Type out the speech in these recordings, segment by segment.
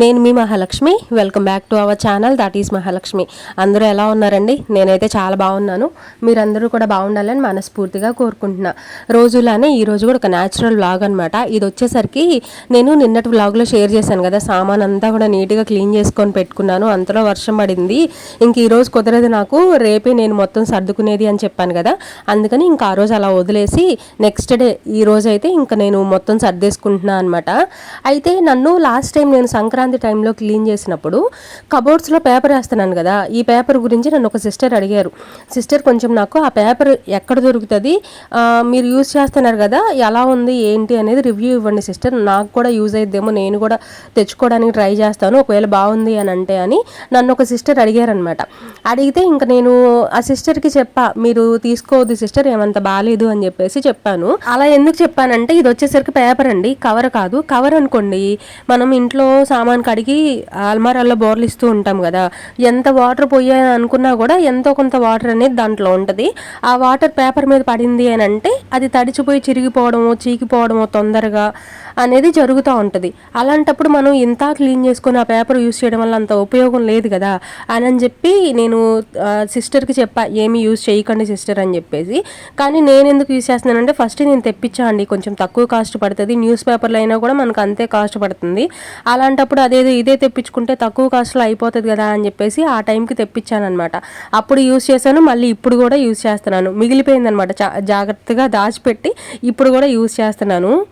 నేను మీ Mahalakshmi. Welcome back to our channel that is Mahalakshmi. అందరూ ఎలా ఉన్నారండి? నేనైతే చాలా బాగున్నాను. మీరందరూ కూడా బాగుండాలని మనస్ఫూర్తిగా కోరుకుంటున్నా. రోజులానే ఈరోజు కూడా ఒక న్యాచురల్ వ్లాగ్ అనమాట ఇది వచ్చేసరికి నేను నిన్నటి వ్లాగ్లో షేర్ చేశాను కదా సామాన్ అంతా కూడా నీట్గా క్లీన్ చేసుకొని పెట్టుకున్నాను. అంతలో వర్షం పడింది. ఇంక ఈరోజు కుదరదు నాకు రేపే నేను మొత్తం సర్దుకునేది అని చెప్పాను కదా. అందుకని ఇంకా ఆ రోజు అలా వదిలేసి నెక్స్ట్ డే ఈ రోజు అయితే ఇంకా నేను మొత్తం సర్దేసుకుంటున్నాను అనమాట అయితే నన్ను లాస్ట్ టైం నేను సంక్రాంతి టైంలో క్లీన్ చేసినప్పుడు కబోర్డ్స్లో పేపర్ వేస్తున్నాను కదా ఈ పేపర్ గురించి నన్ను ఒక సిస్టర్ అడిగారు. సిస్టర్ కొంచెం నాకు ఆ పేపర్ ఎక్కడ దొరుకుతుంది? మీరు యూజ్ చేస్తున్నారు కదా ఎలా ఉంది ఏంటి అనేది రివ్యూ ఇవ్వండి సిస్టర్. నాకు కూడా యూజ్ అయిద్దేమో నేను కూడా తెచ్చుకోవడానికి ట్రై చేస్తాను ఒకవేళ బాగుంది అని అంటే అని నన్ను ఒక సిస్టర్ అడిగారనమాట అడిగితే ఇంకా నేను ఆ సిస్టర్కి చెప్పా మీరు తీసుకోవద్దు సిస్టర్ ఏమంత బాగాలేదు అని చెప్పేసి చెప్పాను. అలా ఎందుకు చెప్పానంటే ఇది వచ్చేసరికి పేపర్ అండి కవర్ కాదు. కవర్ అనుకోండి మనం ఇంట్లో సామాన్ కడిగి అల్మారాల్లో బోర్లు ఇస్తూ ఉంటాం కదా ఎంత వాటర్ పోయాయని అనుకున్నా కూడా ఎంతో కొంత వాటర్ అనేది దాంట్లో ఉంటుంది. ఆ వాటర్ పేపర్ మీద పడింది అని అంటే అది తడిచిపోయి చిరిగిపోవడము చీకిపోవడము తొందరగా అనేది జరుగుతూ ఉంటుంది. అలాంటప్పుడు మనం ఇంత క్లీన్ చేసుకుని ఆ పేపర్ యూస్ చేయడం వల్ల అంత ఉపయోగం లేదు కదా అని అని చెప్పి నేను సిస్టర్కి చెప్పా ఏమీ యూస్ చేయకండి సిస్టర్ అని చెప్పేసి. కానీ నేను ఎందుకు యూస్ చేస్తున్నానంటే ఫస్ట్ నేను తెప్పించా అండి కొంచెం తక్కువ కాస్ట్ పడుతుంది. న్యూస్ పేపర్లు అయినా కూడా మనకు అంతే కాస్ట్ పడుతుంది. అలాంటప్పుడు అదేదో ఇదే తెప్పించుకుంటే తక్కువ కాస్ట్లో అయిపోతుంది కదా అని చెప్పేసి ఆ టైంకి తెప్పించాను అనమాట అప్పుడు యూస్ చేశాను మళ్ళీ ఇప్పుడు కూడా యూస్ చేస్తున్నాను. మిగిలిపోయిందనమాట చా- జాగ్రత్తగా దాచిపెట్టి ఇప్పుడు కూడా యూస్ చేస్తున్నాను.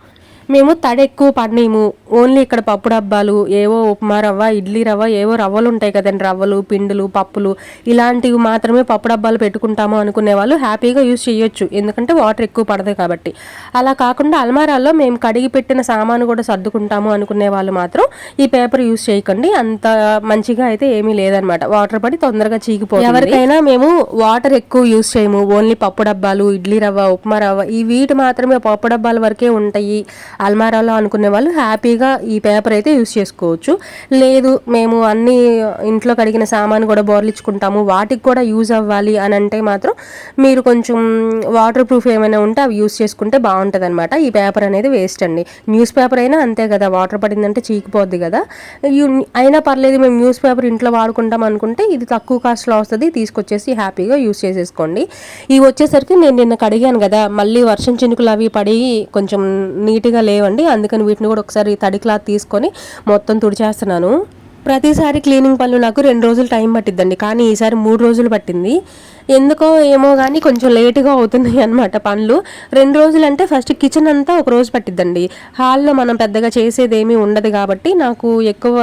మేము తడి ఎక్కువ పడనేము. ఓన్లీ ఇక్కడ పప్పు డబ్బాలు ఏవో ఉప్మా రవ్వ ఇడ్లీ రవ్వ ఏవో రవ్వలు ఉంటాయి కదండి. రవ్వలు పిండులు పప్పులు. ఇలాంటివి మాత్రమే పప్పు డబ్బాలు పెట్టుకుంటాము అనుకునే వాళ్ళు హ్యాపీగా యూస్ చేయొచ్చు. ఎందుకంటే వాటర్ ఎక్కువ పడదు కాబట్టి. అలా కాకుండా అల్మారాల్లో మేము కడిగి పెట్టిన సామాను కూడా సర్దుకుంటాము అనుకునే వాళ్ళు మాత్రం ఈ పేపర్ యూస్ చేయకండి. అంత మంచిగా అయితే ఏమీ లేదనమాట. వాటర్ పడి తొందరగా చీకిపోతుంది ఎవరికైనా మేము వాటర్ ఎక్కువ యూస్ చేయము. ఓన్లీ పప్పు డబ్బాలు ఇడ్లీ రవ్వ ఉప్మా రవ్వ. ఈ వీటి మాత్రమే పప్పు డబ్బాల వరకే ఉంటాయి. అల్మారాలో అనుకునే వాళ్ళు హ్యాపీగా ఈ పేపర్ అయితే యూస్ చేసుకోవచ్చు. లేదు మేము అన్ని ఇంట్లో కడిగిన సామాను కూడా బోర్లిచ్చుకుంటాము వాటికి కూడా యూజ్ అవ్వాలి అని అంటే మాత్రం మీరు కొంచెం వాటర్ ప్రూఫ్ ఏమైనా ఉంటే అవి యూస్ చేసుకుంటే బాగుంటుంది అనమాట ఈ పేపర్ అనేది వేస్ట్ అండి. న్యూస్ పేపర్ అయినా అంతే కదా వాటర్ పడిందంటే చీకిపోద్ది కదా. అయినా పర్లేదు మేము న్యూస్ పేపర్ ఇంట్లో వాడుకుంటాం అనుకుంటే ఇది తక్కువ కాస్ట్లో వస్తుంది తీసుకొచ్చేసి హ్యాపీగా యూస్ చేసేసుకోండి. ఇవి వచ్చేసరికి నేను నిన్న కడిగాను కదా మళ్ళీ వర్షం చినుకులు అవి పడి కొంచెం నీట్గా లేవండి. అందుకని వీటిని కూడా ఒకసారి తడి క్లాత్ తీసుకొని మొత్తం తుడిచేస్తున్నాను. ప్రతిసారి క్లీనింగ్ పనులు నాకు రెండు రోజులు టైం పట్టిద్దండి. కానీ ఈసారి మూడు రోజులు పట్టింది. ఎందుకో ఏమో కానీ కొంచెం లేటుగా అవుతున్నాయి అనమాట పనులు. రెండు రోజులు అంటే ఫస్ట్ కిచెన్ అంతా ఒక రోజు పట్టిద్దండి. హాల్లో మనం పెద్దగా చేసేది ఏమీ ఉండదు కాబట్టి నాకు ఎక్కువ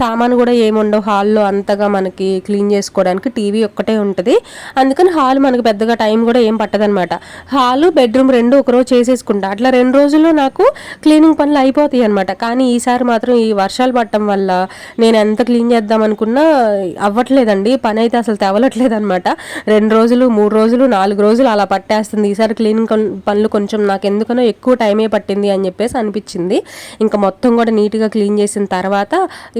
సామాను కూడా ఏమి ఉండవు. హాల్లో అంతగా మనకి క్లీన్ చేసుకోవడానికి టీవీ ఒక్కటే ఉంటుంది. అందుకని హాల్ మనకు పెద్దగా టైం కూడా ఏం పట్టదనమాట హాలు బెడ్రూమ్ రెండు ఒక రోజు చేసేసుకుంటా. అట్లా రెండు రోజుల్లో నాకు క్లీనింగ్ పనులు అయిపోతాయి అనమాట కానీ ఈసారి మాత్రం ఈ వర్షాలు పట్టడం వల్ల నేను ఎంత క్లీన్ చేద్దాం అనుకున్నా అవ్వట్లేదండి. పని అయితే అసలు తెవలట్లేదు అనమాట రెండు రోజులు మూడు రోజులు నాలుగు రోజులు అలా పట్టేస్తుంది. ఈసారి క్లీనింగ్ పనులు కొంచెం నాకు ఎందుకనో ఎక్కువ టైమే పట్టింది అని చెప్పేసి అనిపించింది. ఇంకా మొత్తం కూడా నీట్గా క్లీన్ చేసిన తర్వాత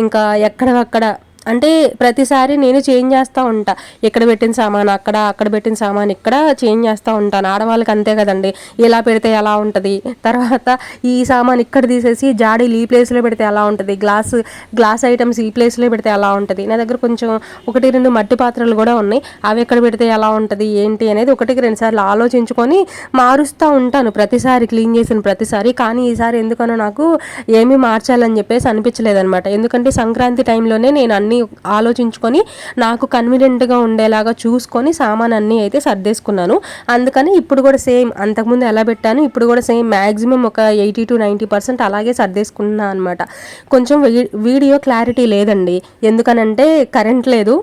ఇంకా ఎక్కడక్కడ అంటే ప్రతిసారి నేను చేంజ్ చేస్తూ ఉంటా. ఇక్కడ పెట్టిన సామాన్ అక్కడ అక్కడ పెట్టిన సామాన్ ఇక్కడ చేంజ్ చేస్తూ ఉంటాను. ఆడవాళ్ళకి అంతే కదండి. ఇలా పెడితే ఎలా ఉంటుంది? తర్వాత ఈ సామాన్ ఇక్కడ తీసేసి జాడీలు ఈ ప్లేస్లో పెడితే ఎలా ఉంటుంది? గ్లాస్ గ్లాస్ ఐటమ్స్ ఈ ప్లేస్లో పెడితే ఎలా ఉంటుంది? నా దగ్గర కొంచెం ఒకటి రెండు మట్టి పాత్రలు కూడా ఉన్నాయి. అవి ఎక్కడ పెడితే ఎలా ఉంటుంది? ఏంటి అనేది ఒకటికి రెండు సార్లు ఆలోచించుకొని మారుస్తూ ఉంటాను. ప్రతిసారి క్లీన్ చేసిన ప్రతిసారి. కానీ ఈసారి ఎందుకనో నాకు ఏమీ మార్చాలని చెప్పేసి అనిపించలేదన్నమాట. ఎందుకంటే సంక్రాంతి టైంలోనే నేను అన్ని ఆలోచించుకొని నాకు కన్వీనియంట్గా ఉండేలాగా చూసుకొని సామాన్ అన్నీ అయితే సర్దేసుకున్నాను. అందుకని ఇప్పుడు కూడా సేమ్ అంతకుముందు ఎలా పెట్టాను ఇప్పుడు కూడా సేమ్ మ్యాక్సిమం ఒక ఎయిటీ టు నైంటీ పర్సెంట్ అలాగే సర్దేసుకున్నాను అనమాట కొంచెం వీడియో క్లారిటీ లేదండి. ఎందుకనంటే కరెంట్ లేదు.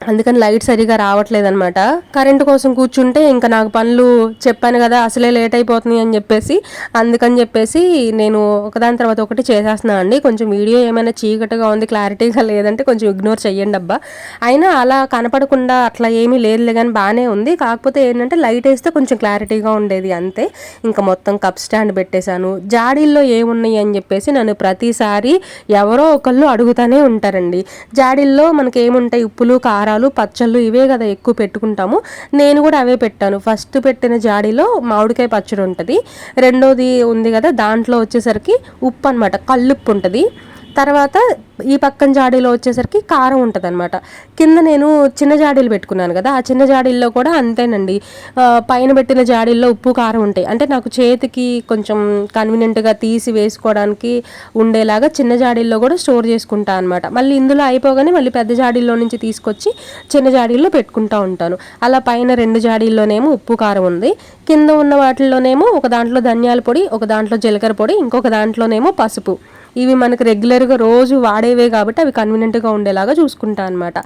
అందుకని లైట్ సరిగా రావట్లేదు అనమాట కరెంటు కోసం కూర్చుంటే ఇంకా నాకు పనులు చెప్పాను కదా అసలే లేట్ అయిపోతుంది అని చెప్పేసి అందుకని చెప్పేసి నేను ఒకదాని తర్వాత ఒకటి చేసేస్తున్నాను అండి. కొంచెం వీడియో ఏమైనా చీకటిగా ఉంది క్లారిటీగా లేదంటే కొంచెం ఇగ్నోర్ చెయ్యండి అబ్బా. అయినా అలా కనపడకుండా అట్లా ఏమీ లేదులే కానీ బాగానే ఉంది. కాకపోతే ఏంటంటే లైట్ వేస్తే కొంచెం క్లారిటీగా ఉండేది అంతే. ఇంకా మొత్తం కప్ స్టాండ్ పెట్టేశాను. జాడీల్లో ఏమున్నాయి అని చెప్పేసి నన్ను ప్రతిసారి ఎవరో ఒకళ్ళు అడుగుతానే ఉంటారండి. జాడీల్లో మనకి ఏముంటాయి ఉప్పులు కారం కారాలు పచ్చళ్ళు ఇవే కదా ఎక్కువ పెట్టుకుంటాము. నేను కూడా అవే పెట్టాను. ఫస్ట్ పెట్టిన జాడీలో మామిడికాయ పచ్చడి ఉంటుంది. రెండోది ఉంది కదా దాంట్లో వచ్చేసరికి ఉప్పు అనమాట కల్లుప్పు ఉంటుంది. తర్వాత ఈ పక్కన జాడీలో వచ్చేసరికి కారం ఉంటుంది అనమాట కింద నేను చిన్న జాడీలు పెట్టుకున్నాను కదా ఆ చిన్న జాడీల్లో కూడా అంతేనండి. పైన పెట్టిన జాడీల్లో ఉప్పు కారం ఉంటాయి. అంటే నాకు చేతికి కొంచెం కన్వీనియంట్గా తీసి వేసుకోవడానికి ఉండేలాగా చిన్న జాడీల్లో కూడా స్టోర్ చేసుకుంటా అనమాట మళ్ళీ ఇందులో అయిపోగానే మళ్ళీ పెద్ద జాడీల్లో నుంచి తీసుకొచ్చి చిన్న జాడీల్లో పెట్టుకుంటా ఉంటాను. అలా పైన రెండు జాడీల్లోనేమో ఉప్పు కారం ఉంది. కింద ఉన్న వాటిల్లోనేమో ఒక దాంట్లో ధనియాల పొడి ఒక దాంట్లో జీలకర్ర పొడి ఇంకొక దాంట్లోనేమో పసుపు. ఇవి మనకు రెగ్యులర్గా రోజు వాడేవే కాబట్టి అవి కన్వీనియంట్గా ఉండేలాగా చూసుకుంటా అనమాట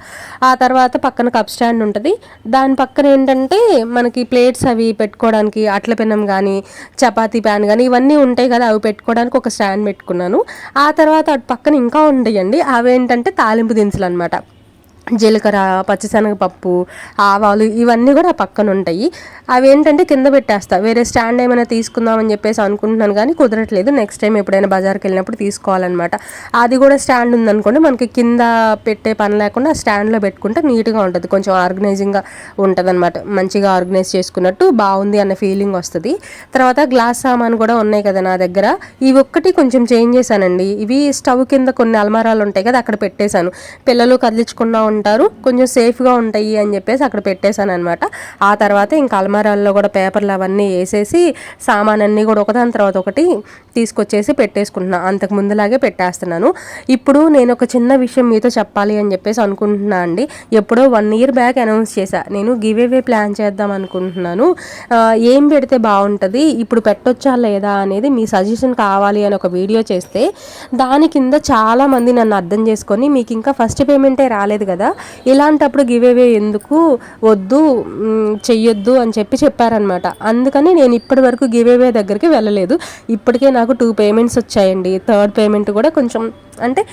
ఆ తర్వాత పక్కన కప్ స్టాండ్ ఉంటుంది. దాని పక్కన ఏంటంటే మనకి ప్లేట్స్ అవి పెట్టుకోవడానికి అట్ల పెనం కానీ చపాతీ ప్యాన్ కానీ ఇవన్నీ ఉంటాయి కదా అవి పెట్టుకోవడానికి ఒక స్టాండ్ పెట్టుకున్నాను. ఆ తర్వాత అటు పక్కన ఇంకా ఉంటాయండి అవి ఏంటంటే తాలింపు దినుసులు అనమాట జీలకర్ర పచ్చిశనగపప్పు ఆవాలు ఇవన్నీ కూడా పక్కన ఉంటాయి అవి ఏంటంటే కింద పెట్టేస్తా. వేరే స్టాండ్ ఏమైనా తీసుకుందామని చెప్పేసి అనుకుంటున్నాను కానీ కుదరట్లేదు. నెక్స్ట్ టైం ఎప్పుడైనా బజార్కి వెళ్ళినప్పుడు తీసుకోవాలన్నమాట. అది కూడా స్టాండ్ ఉందనుకోండి మనకి కింద పెట్టే పని లేకుండా స్టాండ్లో పెట్టుకుంటే నీట్గా ఉంటుంది. కొంచెం ఆర్గనైజింగ్గా ఉంటుంది అనమాట మంచిగా ఆర్గనైజ్ చేసుకున్నట్టు బాగుంది అన్న ఫీలింగ్ వస్తుంది. తర్వాత గ్లాస్ సామాన్ కూడా ఉన్నాయి కదా నా దగ్గర. ఇవి ఒక్కటి కొంచెం చేంజ్ చేశానండి. ఇవి స్టవ్ కింద కొన్ని అల్మారాలు ఉంటాయి కదా అక్కడ పెట్టేశాను. పిల్లలు కదిలించకుండా ఉంటారు. కొంచెం సేఫ్గా ఉంటాయి అని చెప్పేసి అక్కడ పెట్టేశాను అనమాట ఆ తర్వాత ఇంకా అల్మారాల్లో కూడా పేపర్లు అవన్నీ వేసేసి సామాన్ అన్నీ కూడా ఒకదాని తర్వాత ఒకటి తీసుకొచ్చేసి పెట్టేసుకుంటున్నాను అంతకు ముందులాగే పెట్టేస్తున్నాను. ఇప్పుడు నేను ఒక చిన్న విషయం మీతో చెప్పాలి అని చెప్పేసి అనుకుంటున్నా అండి. ఎప్పుడో వన్ ఇయర్ బ్యాక్ అనౌన్స్ చేశా. నేను గివ్ అవే ప్లాన్ చేద్దాం అనుకుంటున్నాను. ఏం పెడితే బాగుంటుంది? ఇప్పుడు పెట్టొచ్చా లేదా అనేది మీ సజెషన్ కావాలి అని ఒక వీడియో చేస్తే దాని కింద చాలా మంది నన్ను అర్థం చేసుకొని మీకు ఇంకా ఫస్ట్ పేమెంటే రాలేదు కదా. ఇలాంటప్పుడు గివ్ అవే ఎందుకు వద్దు చెయ్యొద్దు అని చెప్పి చెప్పారనమాట అందుకని నేను ఇప్పటి వరకు గివ్ అవే దగ్గరికి వెళ్ళలేదు. ఇప్పటికే నాకు టూ పేమెంట్స్ వచ్చాయండి. థర్డ్ పేమెంట్ కూడా కొంచెం అంటే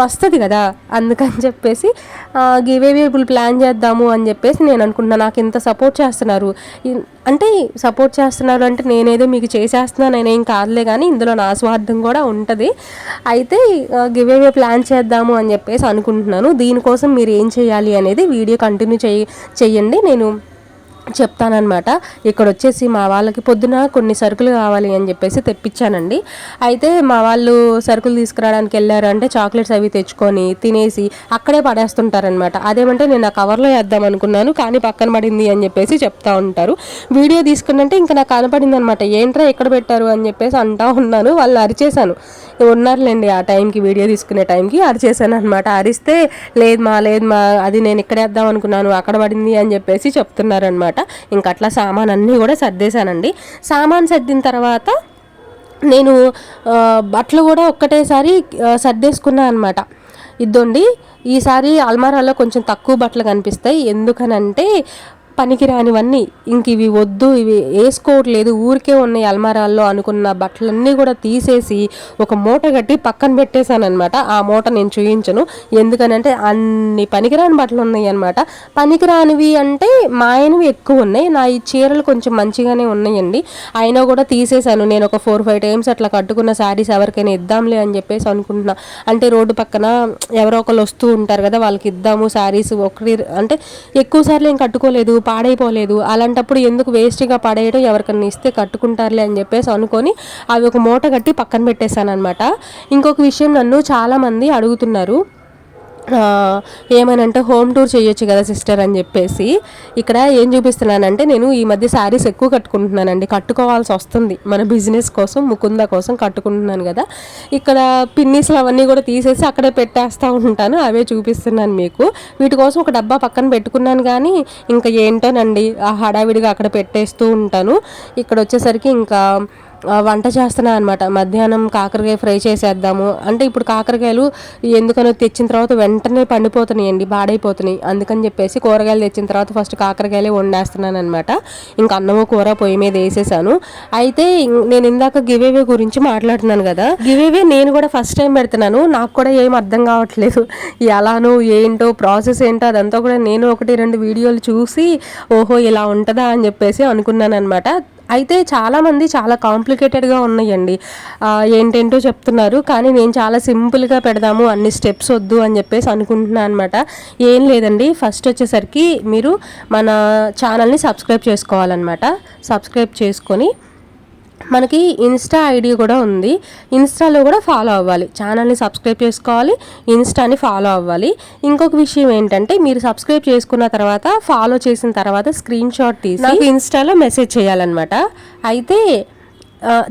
వస్తుంది కదా అందుకని చెప్పేసి గివేవి ఇప్పుడు ప్లాన్ చేద్దాము అని చెప్పేసి నేను అనుకుంటున్నా. నాకు ఇంత సపోర్ట్ చేస్తున్నారు. అంటే సపోర్ట్ చేస్తున్నారు అంటే నేనేదో మీకు చేసేస్తున్నాను నేనేం కాదులే కానీ ఇందులో నా స్వార్థం కూడా ఉంటుంది. అయితే గివేవే ప్లాన్ చేద్దాము అని చెప్పేసి అనుకుంటున్నాను. దీనికోసం మీరు ఏం చేయాలి అనేది వీడియో కంటిన్యూ చేయి చెయ్యండి. నేను చెప్తానమాట ఇక్కడ వచ్చేసి మా వాళ్ళకి పొద్దున కొన్ని సరుకులు కావాలి అని చెప్పేసి తెప్పించానండి. అయితే మా వాళ్ళు సరుకులు తీసుకురావడానికి వెళ్ళారు అంటే చాక్లెట్స్ అవి తెచ్చుకొని తినేసి అక్కడే పడేస్తుంటారనమాట అదేమంటే నేను ఆ కవర్లో వేద్దాం అనుకున్నాను కానీ పక్కన పడింది అని చెప్పేసి చెప్తా ఉంటారు. వీడియో తీసుకున్నంటే ఇంకా నాకు కనపడింది అనమాట ఏంట్రా ఎక్కడ పెట్టారు? అని చెప్పేసి అంటా ఉన్నాను. వాళ్ళు అరిచేశాను. ఉన్నారులేండి ఆ టైంకి వీడియో తీసుకునే టైంకి అరిచేశాను అనమాట అరిస్తే లేదు మా లేదు మా అది నేను ఇక్కడ వేద్దాం అనుకున్నాను అక్కడ పడింది అని చెప్పేసి చెప్తున్నారనమాట ఇంకా అట్లా సామాన్ అన్నీ కూడా సర్దేశానండి. సామాన్ సర్దిన తర్వాత నేను బట్టలు కూడా ఒక్కటేసారి సర్దేసుకున్నాను అనమాట ఇద్దండి ఈసారి అల్మారాలో కొంచెం తక్కువ బట్టలు కనిపిస్తాయి. ఎందుకనంటే పనికిరానివన్నీ. ఇంక ఇవి వద్దు ఇవి వేసుకోవట్లేదు ఊరికే ఉన్నాయి అల్మారాల్లో అనుకున్న బట్టలన్నీ కూడా తీసేసి ఒక మూట కట్టి పక్కన పెట్టేశానమాట అనమాట ఆ మూట నేను చూయించను. ఎందుకనంటే అన్ని పనికిరాని బట్టలు ఉన్నాయి అనమాట పనికిరానివి అంటే మా ఆయనవి ఎక్కువ ఉన్నాయి. నా ఈ చీరలు కొంచెం మంచిగానే ఉన్నాయండి. అయినా కూడా తీసేశాను. నేను ఒక ఫోర్ ఫైవ్ టైమ్స్ అట్లా కట్టుకున్న శారీస్ ఎవరికైనా ఇద్దాంలే అని చెప్పేసి అనుకుంటున్నా. అంటే రోడ్డు పక్కన ఎవరో ఒకరు వస్తూ ఉంటారు కదా వాళ్ళకి ఇద్దాము శారీస్. ఒకరి అంటే ఎక్కువ సార్లు ఏం కట్టుకోలేదు. పాడైపోలేదు. అలాంటప్పుడు ఎందుకు వేస్ట్గా పడేయడం ఎవరికన్నా ఇస్తే కట్టుకుంటారులే అని చెప్పేసి అనుకొని అవి ఒక మూట కట్టి పక్కన పెట్టేశాను అనమాట ఇంకొక విషయం నన్ను చాలామంది అడుగుతున్నారు. ఏమనంటే హోమ్ టూర్ చేయొచ్చు కదా సిస్టర్ అని చెప్పేసి. ఇక్కడ ఏం చూపిస్తున్నానంటే నేను ఈ మధ్య శారీస్ ఎక్కువ కట్టుకుంటున్నానండి. కట్టుకోవాల్సి వస్తుంది. మన బిజినెస్ కోసం ముకుంద కోసం కట్టుకుంటున్నాను కదా. ఇక్కడ పిన్నీస్లు అవన్నీ కూడా తీసేసి అక్కడే పెట్టేస్తూ ఉంటాను. అవే చూపిస్తున్నాను మీకు. వీటి కోసం ఒక డబ్బా పక్కన పెట్టుకున్నాను కానీ ఇంకా ఏంటోనండి ఆ హడావిడిగా అక్కడ పెట్టేస్తూ ఉంటాను. ఇక్కడ వచ్చేసరికి ఇంకా వంట చేస్తున్నా అనమాట మధ్యాహ్నం కాకరకాయ ఫ్రై చేసేద్దాము. అంటే ఇప్పుడు కాకరకాయలు ఎందుకనో తెచ్చిన తర్వాత వెంటనే పండిపోతున్నాయండి పాడైపోతున్నాయి. అందుకని చెప్పేసి కూరగాయలు తెచ్చిన తర్వాత ఫస్ట్ కాకరకాయలే వండేస్తున్నాను అనమాట ఇంకా అన్నము కూర పొయ్యి మీద వేసేసాను. అయితే నేను ఇందాక గివేవే గురించి మాట్లాడుతున్నాను కదా. గివేవే నేను కూడా ఫస్ట్ టైం పెడుతున్నాను. నాకు కూడా ఏం అర్థం కావట్లేదు. ఎలానో ఏంటో ప్రాసెస్ ఏంటో అదంతా కూడా నేను ఒకటి రెండు వీడియోలు చూసి ఓహో ఇలా ఉంటుందా అని చెప్పేసి అనుకున్నాను అనమాట అయితే చాలామంది చాలా కాంప్లికేటెడ్గా ఉన్నాయండి. ఏంటేంటో చెప్తున్నారు. కానీ నేను చాలా సింపుల్గా పెడదాము అన్ని స్టెప్స్ వద్దు అని చెప్పేసి అనుకుంటున్నాను అనమాట ఏం లేదండి. ఫస్ట్ వచ్చేసరికి మీరు మన ఛానల్ని సబ్స్క్రైబ్ చేసుకోవాలన్నమాట. సబ్స్క్రైబ్ చేసుకొని మనకి ఇన్స్టా ఐడి కూడా ఉంది. ఇన్స్టాలో కూడా ఫాలో అవ్వాలి. ఛానల్ని సబ్స్క్రైబ్ చేసుకోవాలి ఇన్స్టాని ఫాలో అవ్వాలి. ఇంకొక విషయం ఏంటంటే మీరు సబ్స్క్రైబ్ చేసుకున్న తర్వాత ఫాలో చేసిన తర్వాత స్క్రీన్ షాట్ తీసి నాకు ఇన్స్టాలో మెసేజ్ చేయాలన్నమాట. అయితే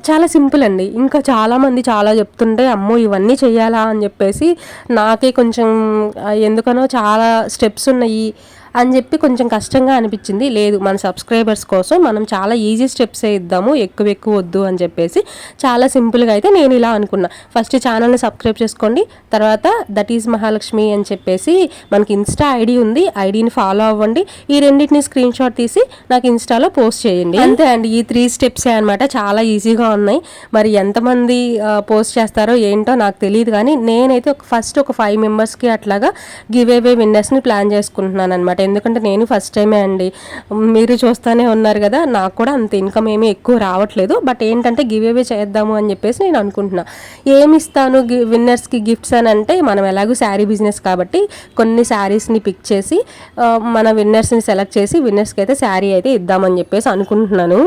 చాలా సింపుల్ అండి. ఇంకా చాలామంది చాలా చెప్తుంటే అమ్మో ఇవన్నీ చేయాలా అని చెప్పేసి నాకే కొంచెం ఎందుకనో చాలా స్టెప్స్ ఉన్నాయి. అని చెప్పి కొంచెం కష్టంగా అనిపించింది. లేదు మన సబ్స్క్రైబర్స్ కోసం మనం చాలా ఈజీ స్టెప్సే ఇద్దాము ఎక్కువ ఎక్కువ వద్దు అని చెప్పేసి చాలా సింపుల్గా అయితే నేను ఇలా అనుకున్నా. ఫస్ట్ ఛానల్ని సబ్స్క్రైబ్ చేసుకోండి. తర్వాత దట్ ఈజ్ మహాలక్ష్మి అని చెప్పేసి మనకి ఇన్స్టా ఐడి ఉంది. ఐడిని ఫాలో అవ్వండి. ఈ రెండింటిని స్క్రీన్ షాట్ తీసి నాకు ఇన్స్టాలో పోస్ట్ చేయండి. అంతే అండి. ఈ త్రీ స్టెప్సే అనమాట చాలా ఈజీగా ఉన్నాయి. మరి ఎంతమంది పోస్ట్ చేస్తారో ఏంటో నాకు తెలియదు కానీ నేనైతే ఒక ఫస్ట్ ఒక ఫైవ్ మెంబర్స్కి అట్లాగా గివ్ అవే విన్నర్స్ని ప్లాన్ చేసుకుంటున్నాను అనమాట ఎందుకంటే నేను ఫస్ట్ టైమే అండి. మీరు చూస్తూనే ఉన్నారు కదా నాకు కూడా అంత ఇన్కమ్ ఏమీ ఎక్కువ రావట్లేదు. బట్ ఏంటంటే గివ్ అవే చేద్దాము అని చెప్పేసి నేను అనుకుంటున్నా. ఏమి ఇస్తాను గి విన్నర్స్కి గిఫ్ట్స్ అని అంటే మనం ఎలాగో శారీ బిజినెస్ కాబట్టి కొన్ని శారీస్ని పిక్ చేసి మన విన్నర్స్ని సెలెక్ట్ చేసి విన్నర్స్కి అయితే శారీ అయితే ఇద్దామని చెప్పేసి అనుకుంటున్నాను.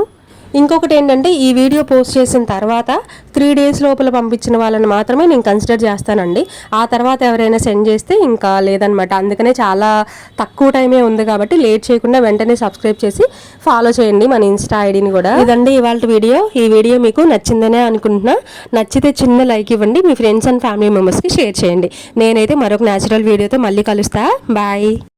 ఇంకొకటి ఏంటంటే ఈ వీడియో పోస్ట్ చేసిన తర్వాత త్రీ డేస్ లోపల పంపించిన వాళ్ళని మాత్రమే నేను కన్సిడర్ చేస్తానండి. ఆ తర్వాత ఎవరైనా సెండ్ చేస్తే ఇంకా లేదనమాట అందుకనే చాలా తక్కువ టైమే ఉంది కాబట్టి లేట్ చేయకుండా వెంటనే సబ్స్క్రైబ్ చేసి ఫాలో చేయండి మన ఇన్స్టా ఐడిని కూడా. ఇదండి ఇవాళ వీడియో. ఈ వీడియో మీకు నచ్చిందనే అనుకుంటున్నా. నచ్చితే చిన్న లైక్ ఇవ్వండి. మీ ఫ్రెండ్స్ అండ్ ఫ్యామిలీ మెంబర్స్కి షేర్ చేయండి. నేనైతే మరొక న్యాచురల్ వీడియోతో మళ్ళీ కలుస్తా. బాయ్